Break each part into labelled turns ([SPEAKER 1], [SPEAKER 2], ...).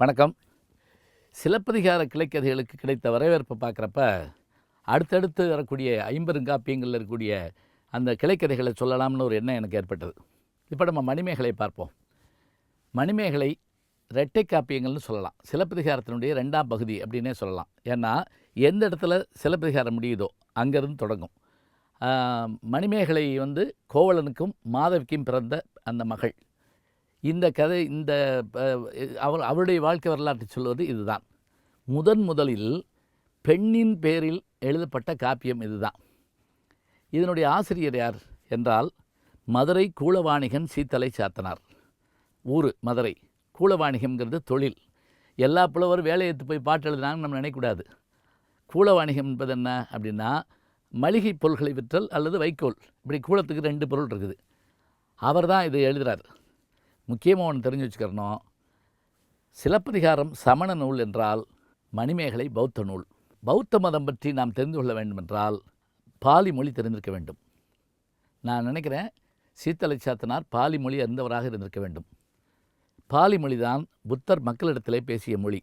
[SPEAKER 1] வணக்கம். சிலப்பதிகார கிளைக்கதைகளுக்கு கிடைத்த வரவேற்பை பார்க்குறப்ப அடுத்தடுத்து வரக்கூடிய ஐம்பெருங்காப்பியங்களில் இருக்கக்கூடிய அந்த கிளைக்கதைகளை சொல்லலாம்னு ஒரு எண்ணம் எனக்கு ஏற்பட்டது. இப்போ நம்ம மணிமேகலை பார்ப்போம். மணிமேகலை ரெட்டை காப்பியங்கள்னு சொல்லலாம். சிலப்பதிகாரத்தினுடைய ரெண்டாம் பகுதி அப்படின்னே சொல்லலாம். ஏன்னா எந்த இடத்துல சிலப்பதிகாரம் முடியுதோ அங்கேருந்து தொடங்கும். மணிமேகலை வந்து கோவலனுக்கும் மாதவிக்கும் பிறந்த அந்த மகள். இந்த கதை இந்த அவர் அவருடைய வாழ்க்கை வரலாற்றை சொல்வது இதுதான். முதன் முதலில் பெண்ணின் பேரில் எழுதப்பட்ட காப்பியம் இதுதான். இதனுடைய ஆசிரியர் யார் என்றால் மதுரை கூலவாணிகன் சீத்தலை சாத்தனார். ஊர் மதுரை. கூலவாணிகம்ங்கிறது தொழில். எல்லா புலவரும் வேலையை எடுத்து போய் பாட்டு எழுதுனாங்கன்னு நம்ம நினைக்கக்கூடாது. கூலவாணிகம் என்பது என்ன அப்படின்னா மளிகை பொருள்களை விற்றல் அல்லது வைக்கோல். இப்படி கூலத்துக்கு ரெண்டு பொருள் இருக்குது. அவர் தான் இதை எழுதுகிறார் முக்கியமாக ஒன்று தெரிஞ்சு வச்சுக்கிறணும். சிலப்பதிகாரம் சமண நூல் என்றால் மணிமேகலை பௌத்த நூல். பௌத்த மதம் பற்றி நாம் தெரிந்து கொள்ள வேண்டுமென்றால் பாலி மொழி தெரிந்திருக்க வேண்டும். நான் நினைக்கிறேன் சீத்தலை சாத்தனார் பாலி மொழி அறிந்தவராக இருந்திருக்க வேண்டும். பாலி மொழி தான் புத்தர் மக்களிடத்திலே பேசிய மொழி.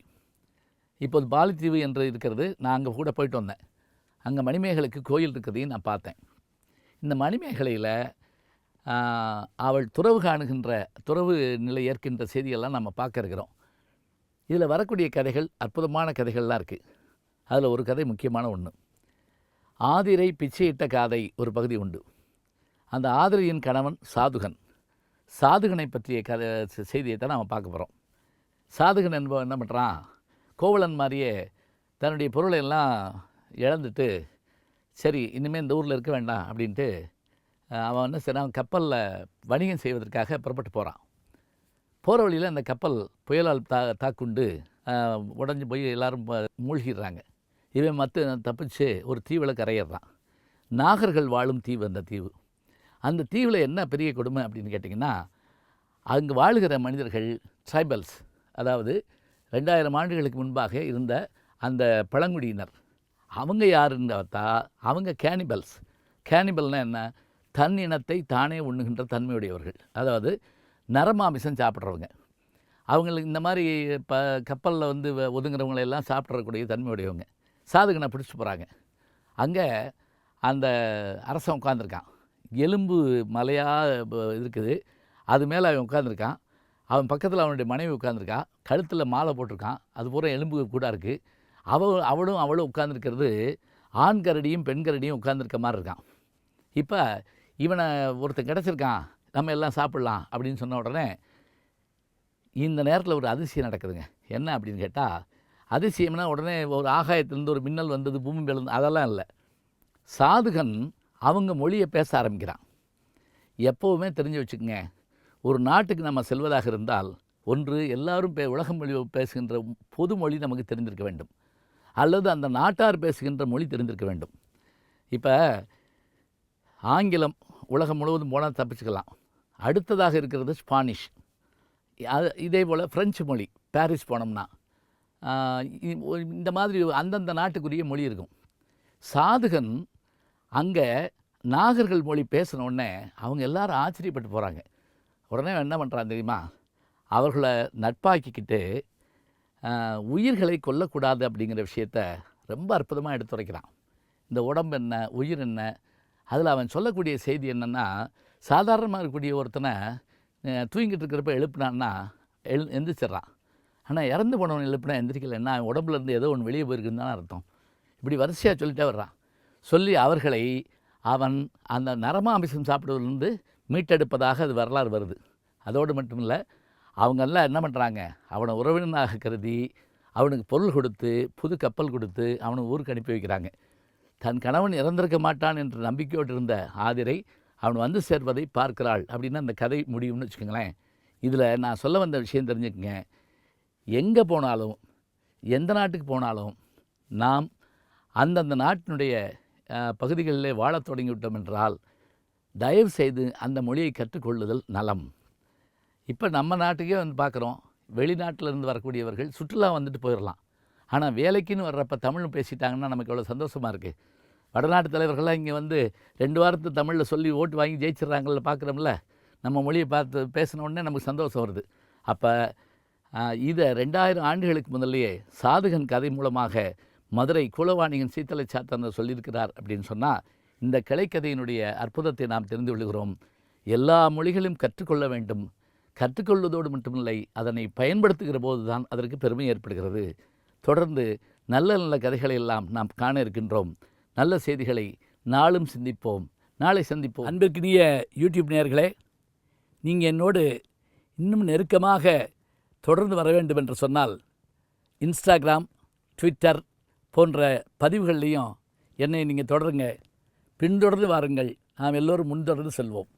[SPEAKER 1] இப்போது பாலித்தீவு என்று இருக்கிறது நான் அங்கே கூட போயிட்டு வந்தேன். அங்கே மணிமேகலைக்கு கோயில் இருக்கிறதையும் நான் பார்த்தேன். இந்த மணிமேகலையில் அவள் துறவு காணுகின்ற துறவு நிலை ஏற்கின்ற செய்தியெல்லாம் நம்ம பார்க்க இருக்கிறோம். இதில் வரக்கூடிய கதைகள் அற்புதமான கதைகள்லாம் இருக்குது அதில் ஒரு கதை முக்கியமான ஒன்று ஆதிரை பிச்சையிட்ட காதை ஒரு பகுதி உண்டு. அந்த ஆதிரையின் கணவன் சாதுகன். சாதுகனை பற்றிய கதை செய்தியை தான் நாம் பார்க்க போகிறோம் சாதுகன் என்பவன் என்ன பண்ணுறான் கோவலன் மாதிரியே தன்னுடைய பொருளை எல்லாம் இழந்துட்டு சரி இனிமேல் இந்த ஊரில் இருக்க வேண்டாம் அப்படின்ட்டு அவன் என்ன செய்கிறான் கப்பலில் வணிகம் செய்வதற்காக புறப்பட்டு போகிறான் போகிற வழியில் அந்த கப்பல் புயலால் தா தாக்குண்டு உடஞ்சி போய் எல்லோரும் மூழ்கிடுறாங்க. இவன் மற்ற தப்பிச்சு ஒரு தீவில் கரையிடுறான் நாகர்கள் வாழும் தீவு அந்த தீவு. அந்த தீவில் என்ன பெரிய கொடுமை அப்படின்னு கேட்டிங்கன்னா அங்கு வாழுகிற மனிதர்கள் ட்ரைபல்ஸ் அதாவது ரெண்டாயிரம் ஆண்டுகளுக்கு முன்பாக இருந்த அந்த பழங்குடியினர். அவங்க யாருன்னு பார்த்தா அவங்க கேனிபல்ஸ் கேனிபல்னால் என்ன? தன் இனத்தை தானே உண்ணுகின்ற தன்மையுடையவர்கள். அதாவது நரமாமிசம் சாப்பிட்றவங்க. அவங்களுக்கு இந்த மாதிரி இப்போ கப்பலில் வந்து வ- சாப்பிட்றக்கூடிய தன்மையுடையவங்க. சாதுகனை பிடிச்சி போகிறாங்க அங்கே அந்த அரசன் உட்காந்துருக்கான் எலும்பு மலையாக இருக்குது. அது மேலே அவன் உட்காந்துருக்கான் அவன் பக்கத்தில் அவனுடைய மனைவி உட்காந்துருக்கான் கழுத்தில் மாலை போட்டிருக்கான். அது பூரா எலும்பு கூட இருக்குது அவ அவளும் அவளும் உட்காந்துருக்கிறது ஆண் கரடியும் பெண் கரடியும் உட்காந்துருக்க மாதிரி இருக்கான் இப்போ இவனை ஒருத்தன் கிடச்சிருக்கான் நம்ம எல்லாம் சாப்பிட்லாம் அப்படின்னு சொன்ன உடனே இந்த நேரத்தில் ஒரு அதிசயம் நடக்குதுங்க. என்ன அப்படின்னு கேட்டால் அதிசயம்னா உடனே ஒரு ஆகாயத்திலேருந்து ஒரு மின்னல் வந்தது பூமி விழுந்து அதெல்லாம் இல்லை. சாதுகன் அவங்க மொழியை பேச ஆரம்பிக்கிறான். எப்போவுமே தெரிஞ்சு வச்சுக்கோங்க ஒரு நாட்டுக்கு நம்ம செல்வதாக இருந்தால் ஒன்று எல்லாரும் பே உலக மொழி பேசுகின்ற பொது மொழி நமக்கு தெரிந்திருக்க வேண்டும். அல்லது அந்த நாட்டார் பேசுகின்ற மொழி தெரிந்திருக்க வேண்டும். இப்போ ஆங்கிலம் உலகம் முழுவதும் போனால் தப்பிச்சுக்கலாம். அடுத்ததாக இருக்கிறது ஸ்பானிஷ். அது இதே போல் ஃப்ரெஞ்சு மொழி பாரிஸ் போனோம்னா இந்த மாதிரி அந்தந்த நாட்டுக்குரிய மொழி இருக்கும். சாதுகன் அங்கே நாகர்கள் மொழி பேசின உடனே அவங்க எல்லாரும் ஆச்சரியப்பட்டு போகிறாங்க உடனே என்ன பண்ணுறான் தெரியுமா? அவர்களை நட்பாக்கிக்கிட்டு உயிர்களை கொல்லக்கூடாது அப்படிங்கிற விஷயத்த ரொம்ப அற்புதமாக எடுத்துரைக்கிறான். இந்த உடம்பு என்ன உயிர் என்ன அதில் அவன் சொல்லக்கூடிய செய்தி என்னென்னா சாதாரணமாக இருக்கக்கூடிய ஒருத்தனை தூங்கிட்டு இருக்கிறப்ப எழுப்பினான்னா எழு எந்திரிச்சிட்றான். ஆனால் இறந்து போனவன் எழுப்புனா எந்திரிக்கலைன்னா அவன் உடம்புலேருந்து ஏதோ ஒன்று வெளியே போயிருக்குன்னு தானே அர்த்தம். இப்படி வரிசையாக சொல்லிட்டே வர்றான். சொல்லி அவர்களை அவன் அந்த நரமாமிசம் சாப்பிடுவதிலிருந்து மீட்டெடுப்பதாக அது வரலாறு வருது. அதோடு மட்டும் இல்லை அவங்கெல்லாம் என்ன பண்ணுறாங்க அவனை உறவினனாக கருதி அவனுக்கு பொருள் கொடுத்து புது கப்பல் கொடுத்து அவனை ஊருக்கு அனுப்பி வைக்கிறாங்க. தன் கணவன் இறந்திருக்க மாட்டான் என்ற நம்பிக்கையோடு இருந்த ஆதிரை அவன் வந்து சேர்வதை பார்க்கிறாள் அப்படின்னு அந்த கதை முடியும்னு வச்சுக்கோங்களேன். இதில் நான் சொல்ல வந்த விஷயம் தெரிஞ்சுக்கங்க. எங்கே போனாலும் எந்த நாட்டுக்கு போனாலும் நாம் அந்தந்த நாட்டினுடைய பகுதிகளிலே வாழத் தொடங்கிவிட்டோம் என்றால் தயவு செய்து அந்த மொழியை கற்றுக்கொள்ளுதல் நலம். இப்போ நம்ம நாட்டுக்கே வந்து பார்க்குறோம். வெளிநாட்டிலிருந்து வரக்கூடியவர்கள் சுற்றுலா வந்துட்டு போயிடலாம். ஆனால் வேலைக்குன்னு வர்றப்ப தமிழ் பேசிட்டாங்கன்னா நமக்கு எவ்வளோ சந்தோஷமாக இருக்குது வடநாட்டு தலைவர்கள்லாம் இங்கே வந்து ரெண்டு வாரத்து தமிழில் சொல்லி ஓட்டு வாங்கி ஜெயிச்சிடுறாங்கல்ல பார்க்குறோம்ல நம்ம மொழியை பார்த்து பேசின உடனே நமக்கு சந்தோஷம் வருது. அப்போ இதை ரெண்டாயிரம் ஆண்டுகளுக்கு முதல்லையே சாதுகன் கதை மூலமாக மதுரை குலவாணிகன் சீத்தலை சாத்தனர் சொல்லியிருக்கிறார் அப்படின்னு சொன்னால் இந்த கிளைக்கதையினுடைய அற்புதத்தை நாம் தெரிந்து கொள்கிறோம். எல்லா மொழிகளும் கற்றுக்கொள்ள வேண்டும். கற்றுக்கொள்வதோடு மட்டுமில்லை அதனை பயன்படுத்துகிற போது தான் அதற்கு பெருமை ஏற்படுகிறது. தொடர்ந்து நல்ல நல்ல கதைகளை எல்லாம் நாம் காண இருக்கின்றோம் நல்ல செய்திகளை நாளும் சிந்திப்போம். நாளை சந்திப்போம். அன்பிற்கினிய யூடியூப் நேயர்களே நீங்கள் என்னோடு இன்னும் நெருக்கமாக தொடர்ந்து வர வேண்டும் என்று சொன்னால் இன்ஸ்டாகிராம் ட்விட்டர் போன்ற பதிவுகள்லேயும் என்னை நீங்கள் தொடருங்க. பின்தொடர்ந்து வாருங்கள். நாம் எல்லோரும் முன்தொடர்ந்து செல்வோம்.